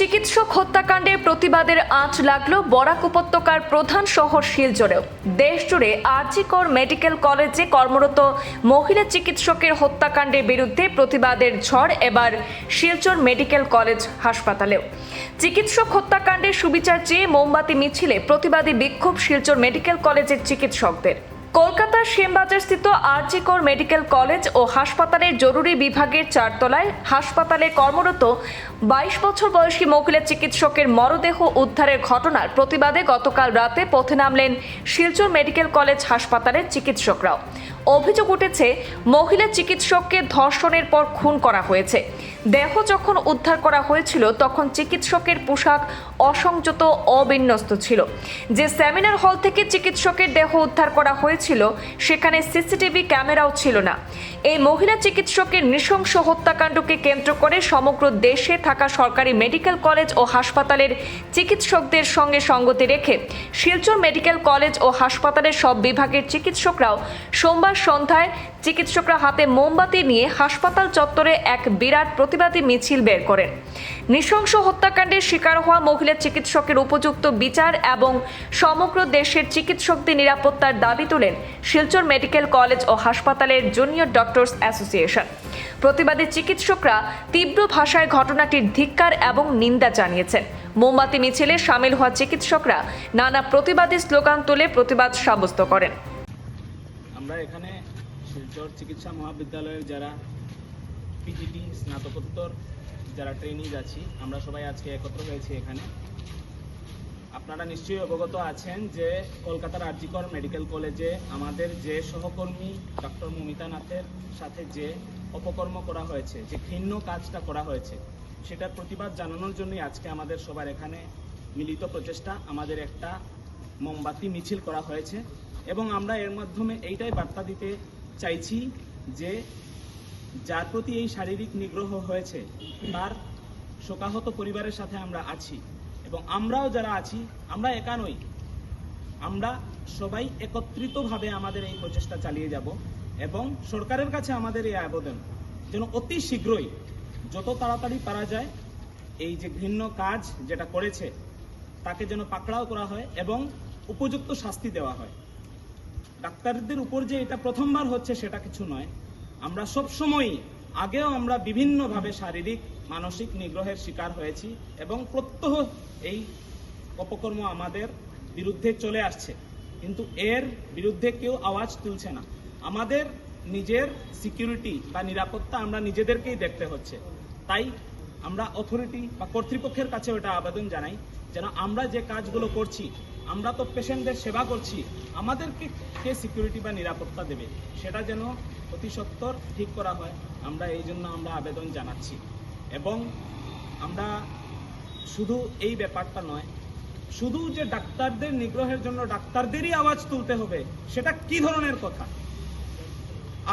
চিকিৎসক হত্যাকাণ্ডের প্রতিবাদের আঁচ লাগল বরাক উপত্যকার প্রধান শহর শিলচরেও। দেশজুড়ে আরজিকর মেডিকেল কলেজে কর্মরত মহিলা চিকিৎসকের হত্যাকাণ্ডের বিরুদ্ধে প্রতিবাদের ঝড় এবার শিলচর মেডিকেল কলেজ হাসপাতালেও। চিকিৎসক হত্যাকাণ্ডের সুবিচার চেয়ে মোমবাতি মিছিলে প্রতিবাদী বিক্ষোভ শিলচর মেডিকেল কলেজের চিকিৎসকদের। কলকাতার শ্যামবাজারস্থিত আরজিকর মেডিকেল কলেজ ও হাসপাতালের জরুরি বিভাগের চারতলায় হাসপাতালে কর্মরত বাইশ বছর বয়সী মহিলা চিকিৎসকের মরদেহ উদ্ধারের ঘটনার প্রতিবাদে গতকাল রাতে পথে নামলেন শিলচর মেডিকেল কলেজ হাসপাতালের চিকিৎসকরাও। অভিযোগ উঠেছে, মহিলা চিকিৎসককে ধর্ষণের পর খুন করা হয়েছে। দেহ যখন উদ্ধার করা হয়েছিল, তখন চিকিৎসকের পোশাক অসংযত, অবিন্যস্ত ছিল। যে সেমিনার হল থেকে চিকিৎসকের দেহ উদ্ধার করা হয়েছিল, সেখানে সিসিটিভি ক্যামেরাও ছিল না। এই মহিলা চিকিৎসকের নৃশংস হত্যাকাণ্ডকে কেন্দ্র করে সমগ্র দেশে থাকা সরকারি মেডিকেল কলেজ ও হাসপাতালের চিকিৎসকদের সঙ্গে সঙ্গতি রেখে শিলচর মেডিকেল কলেজ ও হাসপাতালের সব বিভাগের চিকিৎসকরাও সোমবার সন্ধ্যায় চিকিৎসকরা হাতে মোমবাতি নিয়ে হাসপাতাল চত্বরে এক বিরাট প্রতিবাদী মিছিল বের করেন। নৃশংস হত্যাকাণ্ডের শিকার হওয়া মহিলা চিকিৎসকের উপযুক্ত বিচার এবং সমগ্র দেশের চিকিৎসকদের নিরাপত্তার দাবি তোলেন শিলচর মেডিকেল কলেজ ও হাসপাতালের জুনিয়র ডক্টরস অ্যাসোসিয়েশন। প্রতিবাদী চিকিৎসকরা তীব্র ভাষায় ঘটনাটির ধিক্কার এবং নিন্দা জানিয়েছেন। মোমবাতি মিছিলে সামিল হওয়া চিকিৎসকরা নানা প্রতিবাদী স্লোগান তুলে প্রতিবাদ সাব্যস্ত করেন। আমরা এখানে শিলচর চিকিৎসা মহাবিদ্যালয়ের যারা পিজিটি স্নাতকোত্তর যারা ট্রেনিং আছি আমরা সবাই আজকে একত্র হয়েছি এখানে। আপনারা নিশ্চয়ই অবগত আছেন যে কলকাতার আরজিকর মেডিকেল কলেজে আমাদের যে সহকর্মী ডক্টর মমিতা নাথের সাথে যে অপকর্ম করা হয়েছে, যে ঘৃণ্য কাজটা করা হয়েছে, সেটার প্রতিবাদ জানানোর জন্যই আজকে আমাদের সবার এখানে মিলিত প্রচেষ্টা, আমাদের একটা মোমবাতি মিছিল করা হয়েছে। এবং আমরা এর মাধ্যমে এইটাই বার্তা দিতে চাইছি যে যার প্রতি এই শারীরিক নিগ্রহ হয়েছে, তার শোকাহত পরিবারের সাথে আমরা আছি এবং আমরাও যারা আছি, আমরা একা নই। আমরা সবাই একত্রিতভাবে আমাদের এই প্রচেষ্টা চালিয়ে যাব এবং সরকারের কাছে আমাদের এই আবেদন যেন অতি শীঘ্রই যত তাড়াতাড়ি পারা যায়, এই যে ঘৃণ্য কাজ যেটা করেছে, তাকে যেন পাকড়াও করা হয় এবং উপযুক্ত শাস্তি দেওয়া হয়। ডাক্তারদের উপর যে এটা প্রথমবার হচ্ছে সেটা কিছু নয়। আমরা সব সময়ই আগেও আমরা বিভিন্নভাবে শারীরিক, মানসিক নিগ্রহের শিকার হয়েছি এবং প্রত্যহ এই অপকর্ম আমাদের বিরুদ্ধে চলে আসছে। কিন্তু এর বিরুদ্ধে কেউ আওয়াজ তুলছে না। আমাদের নিজের সিকিউরিটি বা নিরাপত্তা আমরা নিজেদেরকেই দেখতে হচ্ছে। তাই আমরা অথরিটি বা কর্তৃপক্ষের কাছে ওটা আবেদন জানাই, যেন আমরা যে কাজগুলো করছি আমরা তো পেশেন্টদের সেবা করছি, আমাদেরকে কে সিকিউরিটি বা নিরাপত্তা দেবে? সেটা যেন অতি সত্বর ঠিক করা হয়। আমরা এই জন্য আমরা আবেদন জানাচ্ছি। এবং আমরা শুধু এই ব্যাপারটা নয়, শুধু যে ডাক্তারদের নিগ্রহের জন্য ডাক্তারদেরই আওয়াজ তুলতে হবে, সেটা কি ধরনের কথা?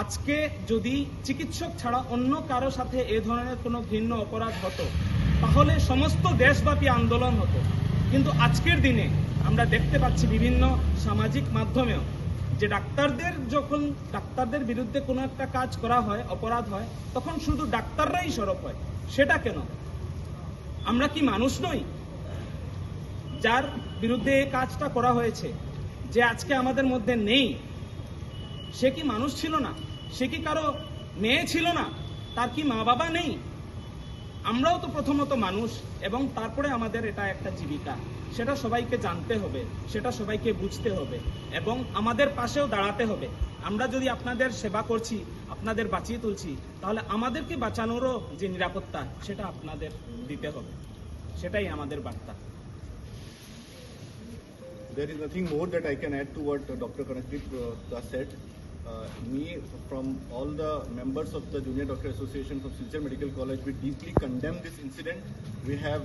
আজকে যদি চিকিৎসক ছাড়া অন্য কারও সাথে এ ধরনের কোনো ভিন্ন অপরাধ হতো, তাহলে সমস্ত দেশব্যাপী আন্দোলন হতো। কিন্তু আজকের দিনে আমরা দেখতে পাচ্ছি বিভিন্ন সামাজিক মাধ্যমেও যে ডাক্তারদের যখন ডাক্তারদের বিরুদ্ধে কোনো একটা কাজ করা হয়, অপরাধ হয়, তখন শুধু ডাক্তাররাই সরব হয়। সেটা কেন? আমরা কি মানুষ নই যার বিরুদ্ধে এই কাজটা করা হয়েছে, যে আজকে আমাদের মধ্যে নেই? সে কি মানুষ ছিল না? সে কি কারও মেয়ে ছিল না? তার কি মা বাবা নেই? আমরাও তো প্রথমত মানুষ এবং তারপরে আমাদের এটা একটা জীবিকা সেটা সবাইকে জানতে হবে সেটা সবাইকে বুঝতে হবে এবং আমাদের পাশেও দাঁড়াতে হবে আমরা যদি আপনাদের সেবা করছি আপনাদের বাঁচিয়ে তুলছি তাহলে আমাদেরকে বাঁচানোরও যে নিরাপত্তা সেটা আপনাদের দিতে হবে সেটাই আমাদের বার্তা There is nothing more that I can add to what Dr. Kanakrit uh, said. Uh, me, from all the members of the Junior Doctor Association from Silchar Medical College, we deeply condemn this incident. We have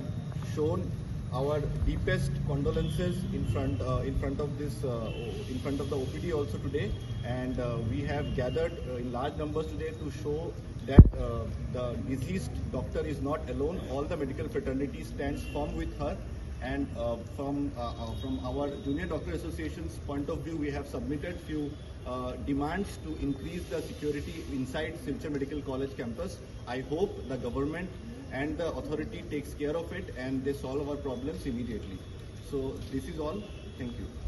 shown our deepest condolences in front uh, in front of this uh, in front of the OPD also today, and uh, we have gathered uh, in large numbers today to show that uh, the deceased doctor is not alone. All the medical fraternity stands firm with her and uh, from uh, uh, from our junior doctor association's point of view we have submitted few demands to increase the security inside Silchar Medical College campus I hope the government and the authority takes care of it and they solve our problems immediately. So this is all. Thank you.